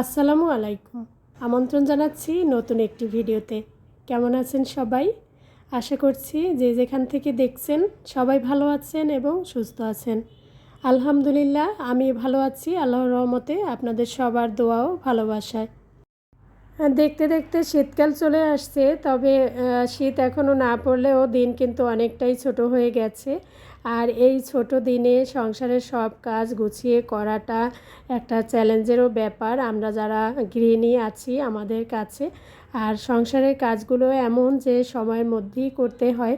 আসসালামু আলাইকুম। আমন্ত্রণ জানাচ্ছি নতুন একটি ভিডিওতে। কেমন আছেন সবাই? আশা করছি যে যেখান থেকে দেখছেন সবাই ভালো আছেন এবং সুস্থ আছেন। আলহামদুলিল্লাহ, আমি ভালো আছি। আল্লাহর রহমতে আপনাদের সবার দোয়াও ভালোবাসায়। দেখতে দেখতে শীতকাল চলে আসছে, তবে শীত এখনও না পড়লেও দিন কিন্তু অনেকটাই ছোট হয়ে গেছে। আর এই ছোট দিনে সংসারের সব কাজ গুছিয়ে করাটা একটা চ্যালেঞ্জেরও ব্যাপার। আমরা যারা গৃহিণী আছি আমাদের কাছে, আর সংসারের কাজগুলো এমন যে সময়ের মধ্যেই করতে হয়।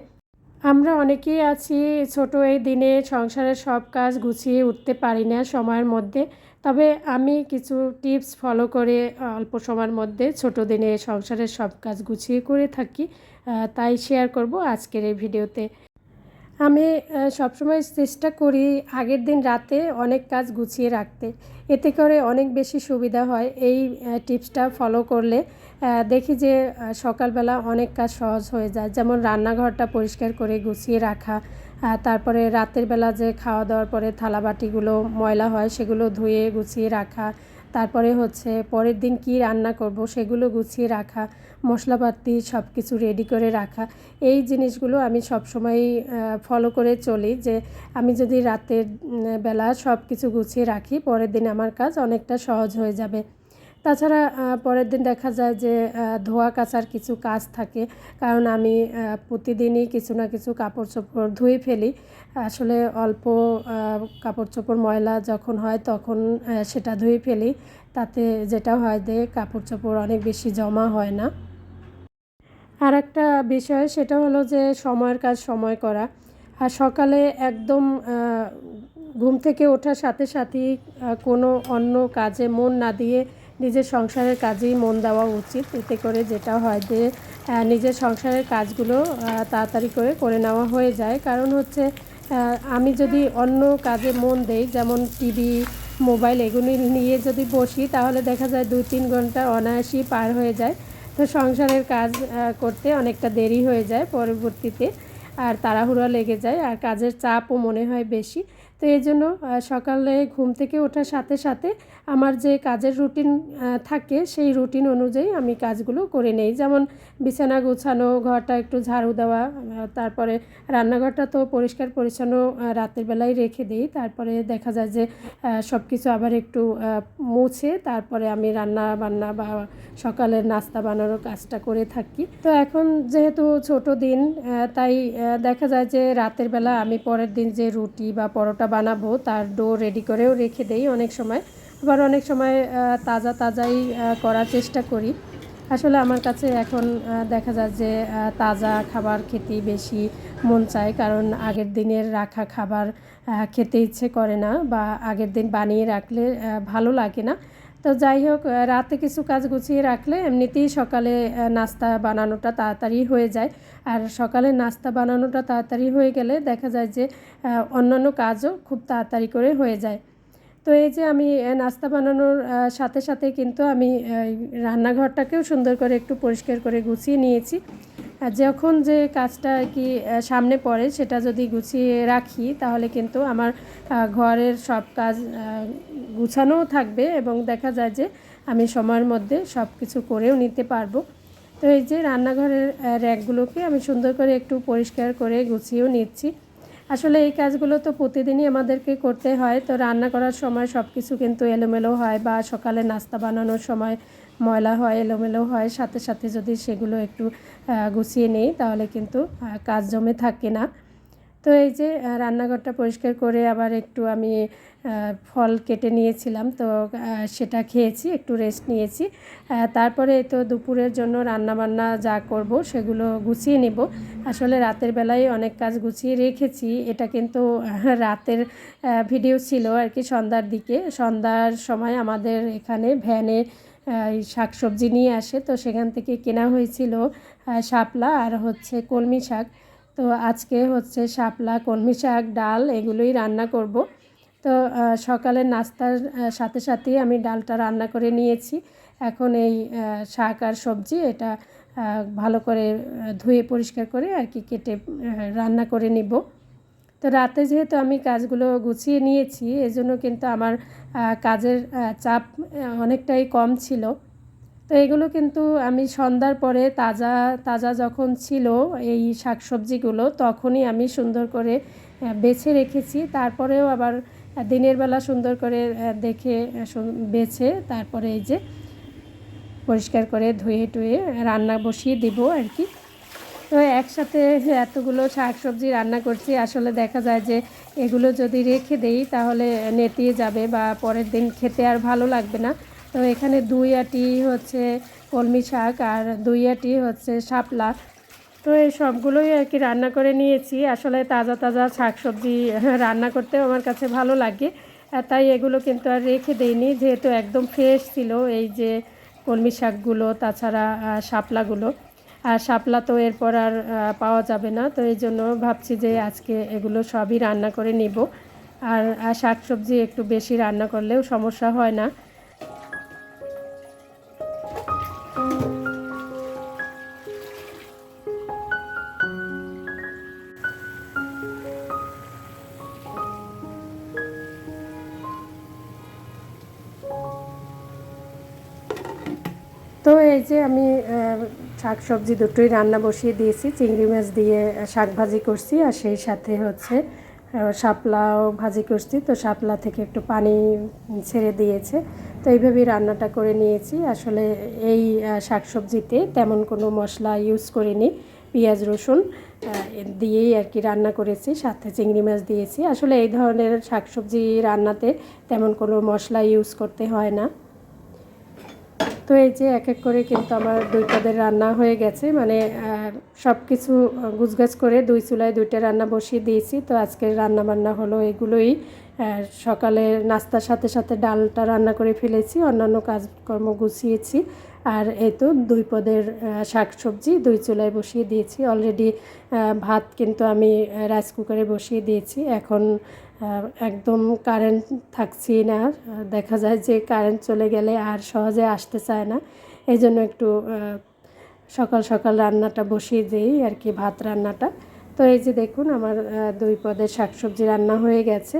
আমরা অনেকেই আছি ছোট এই দিনে সংসারের সব কাজ গুছিয়ে উঠতে পারি না সময়ের মধ্যে। তবে আমি কিছু টিপস ফলো করে, অল্প সময়ের মধ্যে ছোট দিনে সংসারের সব কাজ গুছিয়ে করে থাকি। তাই শেয়ার করব আজকের এই ভিডিওতে। আমি সবসময় চেষ্টা করি আগের দিন রাতে অনেক কাজ গুছিয়ে রাখতে। এতে করে অনেক বেশি সুবিধা হয় এই টিপসটা ফলো করলে। দেখি যে সকালবেলা অনেক কাজ সহজ হয়ে যায়। যেমন রান্নাঘরটা পরিষ্কার করে গুছিয়ে রাখা তারপরে রাতের বেলা যে খাওয়া দাওয়ার পরে থালাবাটিগুলো ময়লা হয় সেগুলো ধুয়ে গুছিয়ে রাখা তারপরে হচ্ছে পরের দিন কি রান্না করব সেগুলো গুছিয়ে রাখা, মশলাপাতি সব কিছু রেডি করে রাখা। এই জিনিসগুলো আমি সবসময়ই ফলো করে চলি যে আমি যদি রাতের বেলা সব কিছু গুছিয়ে রাখি, পরের দিন আমার কাজ অনেকটা সহজ হয়ে যাবে। তাছাড়া পরের দিন দেখা যায় যে ধোয়া কাচার কিছু কাজ থাকে। কারণ আমি প্রতিদিনই কিছু না কিছু কাপড় চোপড় ধুয়ে ফেলি। আসলে অল্প কাপড় চোপড় ময়লা যখন হয় তখন সেটা ধুয়ে ফেলি। তাতে যেটা হয় যে কাপড় চোপড় অনেক বেশি জমা হয় না। আর একটা বিষয় সেটা হলো যে, সময়ের কাজ সময় করা। আর সকালে একদম ঘুম থেকে ওঠার সাথে সাথেই কোনো অন্য কাজে মন না দিয়ে নিজের সংসারের কাজেই মন দেওয়া উচিত। এতে করে যেটা হয় যে নিজের সংসারের কাজগুলো তাড়াতাড়ি করে করে নেওয়া হয়ে যায়। কারণ হচ্ছে আমি যদি অন্য কাজে মন দেই, যেমন টিভি, মোবাইল, এগুলি নিয়ে যদি বসি, তাহলে দেখা যায় দুই তিন ঘণ্টা অনায়াসই পার হয়ে যায়। তো সংসারের কাজ করতে অনেকটা দেরি হয়ে যায় পরবর্তীতে, আর তাড়াহুড়া লেগে যায়, আর কাজের চাপও মনে হয় বেশি। তো এই জন্য সকালে ঘুম থেকে ওঠার সাথে সাথে আমার যে কাজের রুটিন থাকে সেই রুটিন অনুযায়ী আমি কাজগুলো করে নেই। যেমন বিছানা গুছানো, ঘরটা একটু ঝাড়ু দেওয়া তারপরে রান্নাঘরটা তো পরিষ্কার পরিচ্ছন্ন রাতের বেলায় রেখে দিই। তারপরে দেখা যায় যে সব কিছু আবার একটু মুছে তারপরে আমি রান্না বান্না বা সকালের নাস্তা বানানোর কাজটা করে থাকি। তো এখন যেহেতু ছোট দিন তাই দেখা যায় যে রাতের বেলা আমি পরের দিন যে রুটি বা পরোটা বানাবো, তার ডো রেডি করেও রেখে দেই অনেক সময়। আবার অনেক সময় তাজা তাজাই করার চেষ্টা করি। আসলে আমার কাছে এখন দেখা যায় যে তাজা খাবার খেতে বেশি মন চায়। কারণ আগের দিনের রাখা খাবার খেতে ইচ্ছে করে না বা আগের দিন বানিয়ে রাখলে ভালো লাগে না। তো যাই হোক রাতে কিছু কাজ গুছিয়ে রাখলে এমনিতেই সকালে নাস্তা বানানোটা তাড়াতাড়ি হয়ে যায়। আর সকালে নাস্তা বানানোটা তাড়াতাড়ি হয়ে গেলে দেখা যায় যে অন্যান্য কাজও খুব তাড়াতাড়ি করে হয়ে যায়। তো এই যে আমি নাস্তা বানানোর সাথে সাথে কিন্তু আমি রান্নাঘরটাকেও সুন্দর করে একটু পরিষ্কার করে গুছিয়ে নিয়েছি। যখন যে কাজটা কি সামনে পড়ে সেটা যদি গুছিয়ে রাখি, তাহলে কিন্তু আমার ঘরের সব কাজ গুছানোও থাকবে এবং দেখা যায় যে আমি সময়ের মধ্যে সব কিছু করেও নিতে পারব। তো এই যে রান্নাঘরের র্যাকগুলোকে আমি সুন্দর করে একটু পরিষ্কার করে গুছিয়েও নিচ্ছি। আসলে এই কাজগুলো তো প্রতিদিনই আমাদেরকে করতে হয়। তো রান্না করার সময় সব কিছু কিন্তু এলোমেলো হয় বা সকালে নাস্তা বানানোর সময় ময়লা হয়, এলোমেলো হয়। সাথে সাথে যদি সেগুলো একটু গুছিয়ে নেই তাহলে কিন্তু কাজ জমে থাকে না। তো এই যে রান্নাঘরটা পরিষ্কার করে আবার একটু আমি ফল কেটে নিয়েছিলাম। তো সেটা খেয়েছি, একটু রেস্ট নিয়েছি। তারপরে তো দুপুরের জন্য রান্নাবান্না যা করব সেগুলো গুছিয়ে নেব। আসলে রাতের বেলায় অনেক কাজ গুছিয়ে রেখেছি। এটা কিন্তু রাতের ভিডিও ছিল আর কি সন্ধ্যার দিকে। সন্ধ্যার সময় আমাদের এখানে ভ্যানে এই শাকসবজি নিয়ে আসে। তো সেখান থেকে কেনা হয়েছিল শাপলা আর হচ্ছে কলমি শাক। তো আজকে হচ্ছে শাপলা, কলমি শাক, ডাল এগুলোই রান্না করব। তো সকালের নাস্তার সাথে সাথেই আমি ডালটা রান্না করে নিয়েছি। এখন এই শাক আর সবজি এটা ভালো করে ধুয়ে পরিষ্কার করে আর কি কেটে রান্না করে নিব। তো রাতে যেহেতু আমি কাজগুলো গুছিয়ে নিয়েছি, এজন্য কিন্তু আমার কাজের চাপ অনেকটাই কম ছিল। তো এগুলো কিন্তু আমি সন্ধ্যার পরে তাজা তাজা যখন ছিল এই শাকসবজিগুলো, তখনই আমি সুন্দর করে বেছে রেখেছি। তারপরেও আবার দিনের বেলা সুন্দর করে দেখে বেছে তারপরে এই যে পরিষ্কার করে ধুয়ে টুয়ে রান্না বসিয়ে দেবো আর কি তো একসাথে এতগুলো শাক সবজি রান্না করছি, আসলে দেখা যায় যে এগুলো যদি রেখে দেই তাহলে নেতিয়ে যাবে বা পরের দিন খেতে আর ভালো লাগবে না। তো এখানে দুই আটি হচ্ছে কলমি শাক আর দুই আটি হচ্ছে শাপলা। তো এই সবগুলোই আর কি রান্না করে নিয়েছি। আসলে তাজা তাজা শাক সবজি রান্না করতেও আমার কাছে ভালো লাগে। তাই এগুলো কিন্তু আর রেখে দেইনি, যেহেতু একদম ফ্রেশ ছিল এই যে কলমি শাকগুলো, তাছাড়া শাপলাগুলো। আর শাপলা তো এরপর আর পাওয়া যাবে না, তো এই জন্য ভাবছি যে আজকে এগুলো সবই রান্না করে নিব। আর শাকসবজি একটু বেশি রান্না করলেও সমস্যা হয় না। তো এই যে আমি শাক সবজি দুটোই রান্না বসিয়ে দিয়েছি, চিংড়ি মাছ দিয়ে শাক ভাজি করছি আর সেই সাথে হচ্ছে শাপলাও ভাজি করছি। তো শাপলা থেকে একটু পানি ছেড়ে দিয়েছে। তো এইভাবেই রান্নাটা করে নিয়েছি। আসলে এই শাক সবজিতে তেমন কোনো মশলা ইউজ করিনি। পেঁয়াজ, রসুন দিয়েই আর কি রান্না করেছি। সাথে চিংড়ি মাছ দিয়েছি। আসলে এই ধরনের শাকসবজি রান্নাতে তেমন কোনো মশলা ইউজ করতে হয় না। তো এই যে এক এক করে কিন্তু আমার দুই পদের রান্না হয়ে গেছে। মানে সব কিছু গুছগাছ করে দুই চুলায় দুইটা রান্না বসিয়ে দিয়েছি। তো আজকের রান্না বান্না হলো এগুলোই। সকালে নাস্তার সাথে সাথে ডালটা রান্না করে ফেলেছি, অন্যান্য কাজকর্ম গুছিয়েছি। আর এই তো দুই পদের শাক সবজি দুই চুলায় বসিয়ে দিয়েছি। অলরেডি ভাত কিন্তু আমি রাইস কুকারে বসিয়ে দিয়েছি। এখন একদম কারেন্ট থাকছি না। দেখা যায় যে কারেন্ট চলে গেলে আর সহজে আসতে চায় না। এই জন্য একটু সকাল সকাল রান্নাটা বসিয়ে দিই আর কি, ভাত রান্নাটা। তো এই যে দেখুন, আমার দুই পদের শাকসবজি রান্না হয়ে গেছে।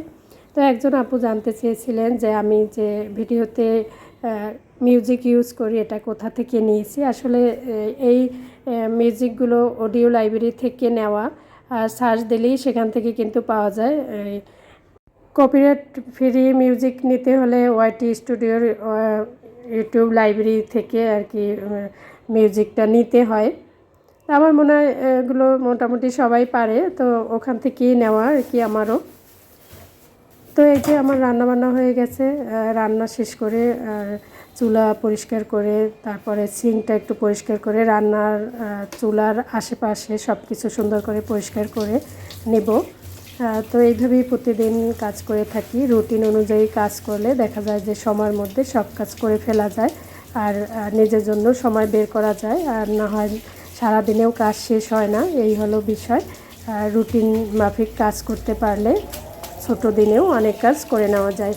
তো একজন আপু জানতে চেয়েছিলেন যে আমি যে ভিডিওতে মিউজিক ইউজ করি, এটা কোথা থেকে নিয়েছি? আসলে এই মিউজিকগুলো অডিও লাইব্রেরি থেকে নেওয়া। আর সার্চ দিলেই সেখান থেকে কিন্তু পাওয়া যায়। কপিরাইট ফ্রি মিউজিক নিতে হলে ওয়াইটি স্টুডিওর ইউটিউব লাইব্রেরি থেকে আর কি মিউজিকটা নিতে হয়। আমার মনে হয় এগুলো মোটামুটি সবাই পারে, তো ওখান থেকেই নেওয়া আর কি আমারও। তো এই যে আমার রান্না বান্না হয়ে গেছে রান্না শেষ করে চুলা পরিষ্কার করে, তারপরে সিঙ্কটা একটু পরিষ্কার করে, রান্নার চুলার আশেপাশে সব কিছু সুন্দর করে পরিষ্কার করে নেব। তো এইভাবেই প্রতিদিন কাজ করে থাকি। রুটিন অনুযায়ী কাজ করলে দেখা যায় যে সময়ের মধ্যে সব কাজ করে ফেলা যায় আর নিজের জন্য সময় বের করা যায়। আর না হয় সারাদিনেও কাজ শেষ হয় না, এই হলো বিষয়। রুটিন মাফিক কাজ করতে পারলে ছোটো দিনেও অনেক কাজ করে নেওয়া যায়।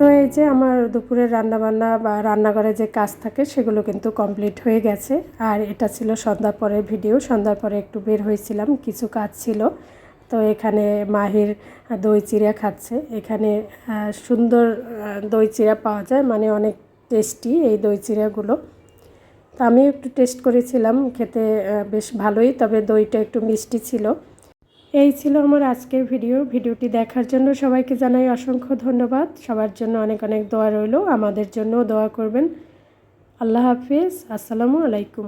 তো এই যে আমার দুপুরের রান্নাবান্না বা রান্নাঘরে যে কাজ থাকে, সেগুলো কিন্তু কমপ্লিট হয়ে গেছে। আর এটা ছিল সন্ধ্যার পরের ভিডিও। সন্ধ্যার পরে একটু বের হয়েছিলাম, কিছু কাজ ছিল। তো এখানে মাহির দই চিড়া খাচ্ছে। এখানে সুন্দর দই চিড়া পাওয়া যায় মানে অনেক টেস্টি এই দই চিড়াগুলো। তো আমি একটু টেস্ট করেছিলাম, খেতে বেশ ভালোই, তবে দইটা একটু মিষ্টি ছিল। এই ছিল আমার আজকের ভিডিও। ভিডিওটি দেখার জন্য সবাইকে জানাই অসংখ্য ধন্যবাদ। সবার জন্য অনেক অনেক দোয়া রইল। আমাদের জন্য দোয়া করবেন। আল্লাহ হাফিজ। আসসালামু আলাইকুম।